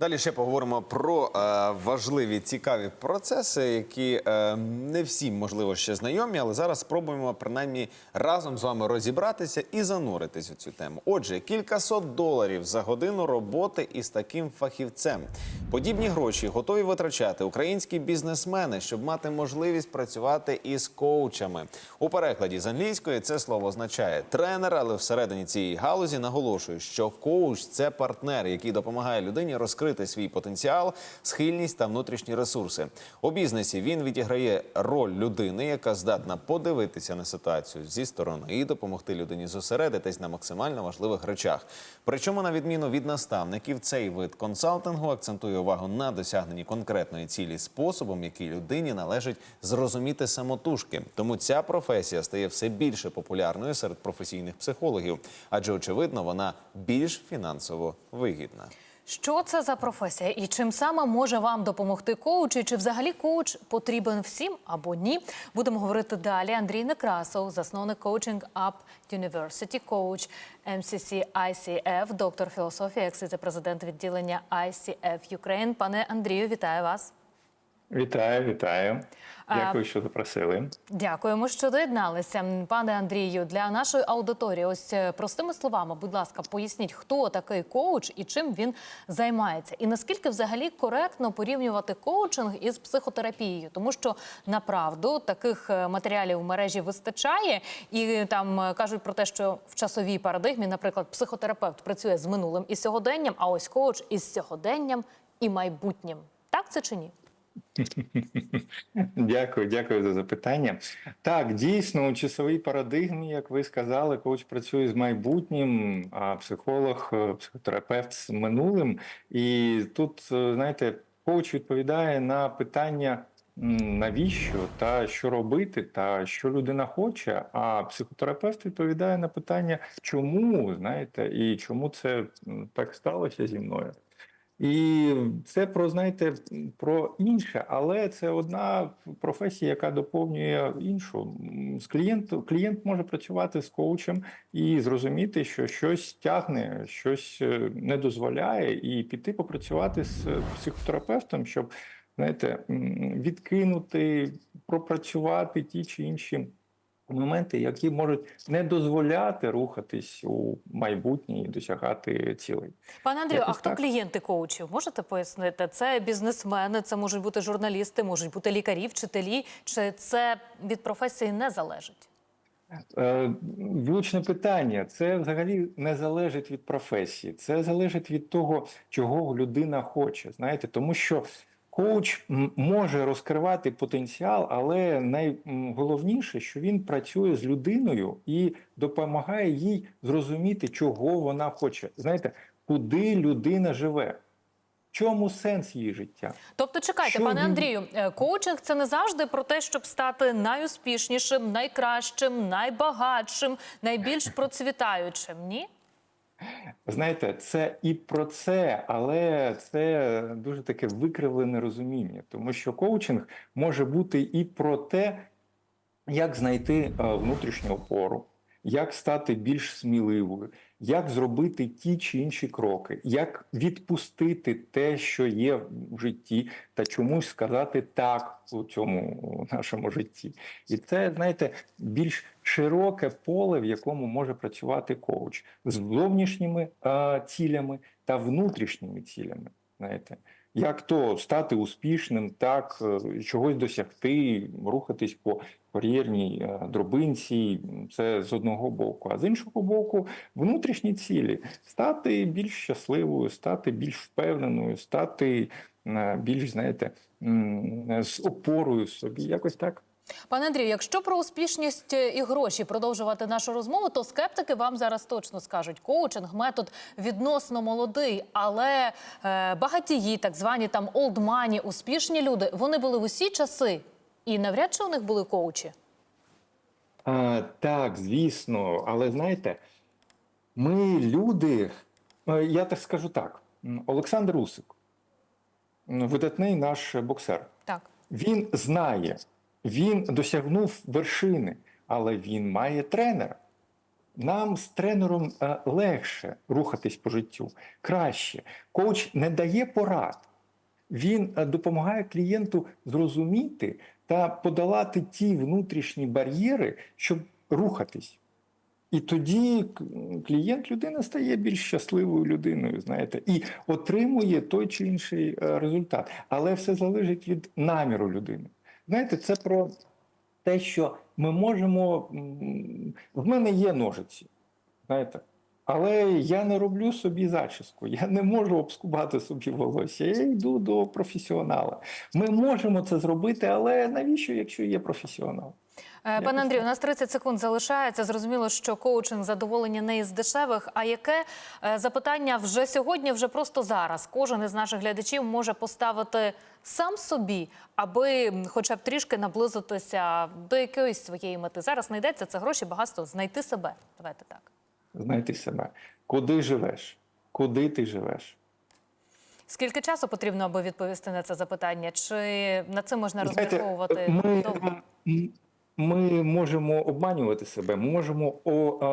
Далі ще поговоримо про е, важливі цікаві процеси, які е, не всім можливо ще знайомі, але зараз спробуємо принаймні разом з вами розібратися і зануритись у цю тему. Отже, кількасот доларів за годину роботи із таким фахівцем. Подібні гроші готові витрачати українські бізнесмени, щоб мати можливість працювати із коучами. У перекладі з англійської це слово означає тренер, але всередині цієї галузі наголошую, що коуч це партнер, який допомагає людині розкрити свій потенціал, схильність та внутрішні ресурси. У бізнесі він відіграє роль людини, яка здатна подивитися на ситуацію зі сторони і допомогти людині зосередитись на максимально важливих речах. Причому, на відміну від наставників, цей вид консалтингу акцентує увагу на досягненні конкретної цілі способом, який людині належить зрозуміти самотужки. Тому ця професія стає все більше популярною серед професійних психологів, адже очевидно, вона більш фінансово вигідна. Що це за професія і чим саме може вам допомогти коуч? І чи взагалі коуч потрібен всім або ні? Будемо говорити далі. Андрій Некрасов, засновник Coaching Up University, коуч MCC ICF, доктор філософії, екс-віце-президент відділення ICF Ukraine. Пане Андрію, вітаю вас. Вітаю, вітаю. Дякую, що запросили. Дякуємо, що доєдналися. Пане Андрію, для нашої аудиторії, ось е, простими словами, будь ласка, поясніть, хто такий коуч і чим він займається, і наскільки взагалі коректно порівнювати коучинг із психотерапією, тому що направду таких е, матеріалів в мережі вистачає, і там е, кажуть про те, що в часовій парадигмі, наприклад, психотерапевт працює з минулим і сьогоденням, а ось коуч із сьогоденням і майбутнім. Так це чи ні? Дякую, дякую за запитання. Так, дійсно, у часовій парадигмі, як ви сказали, коуч працює з майбутнім, а психолог, е, психотерапевт з минулим. І тут, е, знаєте, коуч відповідає на питання. Навіщо та що робити, та що людина хоче, а психотерапевт відповідає на питання, чому знаєте, і чому це так сталося зі мною. І це про знаєте про інше, але це одна професія, яка доповнює іншу. З клієнту клієнт може працювати з коучем і зрозуміти, що щось тягне, щось е, не дозволяє, і піти попрацювати з психотерапевтом, щоб знаєте, відкинути, пропрацювати ті чи інші. Моменти, які можуть не дозволяти рухатись у майбутнє і досягати цілей. Пане Андрію, а хто так. клієнти коучів? Можете пояснити? Це бізнесмени, це можуть бути журналісти, можуть бути лікарі, вчителі, чи це від професії не залежить? Е, Влучне питання. Це взагалі не залежить від професії, це залежить від того, чого людина хоче. Знаєте, тому що коуч може розкривати потенціал, але найголовніше, що він працює з людиною і допомагає їй зрозуміти, чого вона хоче. Знаєте, куди людина живе, в чому сенс її життя. Тобто, чекайте, Що пане він- Андрію, е, коучинг це не завжди про те, щоб стати найуспішнішим, найкращим, найбагатшим, найбільш процвітаючим. Ні? Знаєте, це і про це, але це дуже таке викривлене розуміння, тому що коучинг може бути і про те, як знайти е, внутрішню опору, як стати більш сміливою, як зробити ті чи інші кроки, як відпустити те, що є в житті, та чомусь сказати так у цьому нашому житті. І це, знаєте, більш широке поле, в якому може працювати коуч з зовнішніми е, цілями та внутрішніми цілями. Знаєте, як то стати успішним, так е, чогось досягти, рухатись по кар'єрній е, дробинці, це з одного боку. А з іншого боку, внутрішні цілі стати більш щасливою, стати більш впевненою, стати е, більш, знаєте, з опорою в собі. Якось так. Пане Андрію, якщо про успішність е, і гроші продовжувати нашу розмову, то скептики вам зараз точно скажуть, коучинг метод відносно молодий, але е, багатії, так звані там олдмані, успішні люди, вони були в усі часи, і навряд чи у них були коучі. А, так, звісно, але знаєте, ми люди, е, я так скажу так, Олександр Усик, видатний наш боксер, Так. він знає, він досягнув вершини, але він має тренера. нам з тренером е, легше рухатись по життю, краще. Коуч не дає порад. Він е, допомагає клієнту зрозуміти та подолати ті внутрішні бар'єри, щоб рухатись. І тоді клієнт людина стає більш щасливою людиною, знаєте, і отримує той чи інший е, результат. Але все залежить від наміру людини. Знаєте, це про те, що ми можемо. В мене є ножиці, знаєте. Але я не роблю собі зачіску, я не можу обскубати собі волосся. Я йду до професіонала. Ми можемо це зробити, але навіщо, якщо є професіонал? Е, Пане Андрію, у нас 30 секунд залишається. Зрозуміло, що коучинг задоволення не із дешевих. А яке е, запитання вже сьогодні, вже просто зараз? Кожен із наших глядачів може поставити сам собі, аби хоча б трішки наблизитися до якоїсь своєї мети. Зараз не йдеться це гроші, багатство, знайти себе. Давайте так. Знайти себе. Куди живеш? Куди ти живеш? Скільки часу потрібно, аби відповісти на це запитання? Чи на це можна Знаєте, розраховувати ми, ми можемо обманювати себе, ми можемо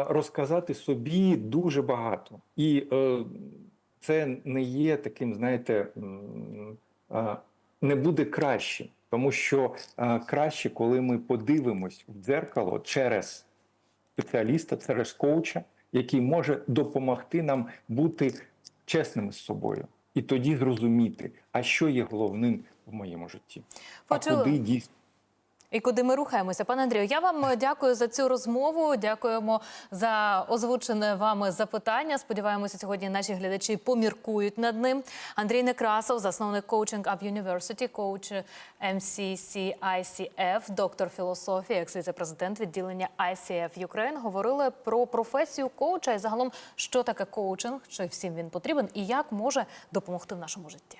розказати собі дуже багато. І е, це не є таким, знаєте, не буде краще, тому що краще, коли ми подивимось в дзеркало через спеціаліста, через коуча, який може допомогти нам бути чесними з собою. І тоді зрозуміти, а що є головним в моєму житті, Почули. а куди дійсно. І куди ми рухаємося, пане Андрію? Я вам е, дякую за цю розмову. Дякуємо за озвучене вами запитання. Сподіваємося, сьогодні наші глядачі поміркують над ним. Андрій Некрасов, засновник Coaching Up University, коуч MCC ICF, доктор філософії, екс-віце-президент відділення ICF Ukraine, говорили про професію коуча і загалом, що таке коучинг, чи всім він потрібен, і як може допомогти в нашому житті.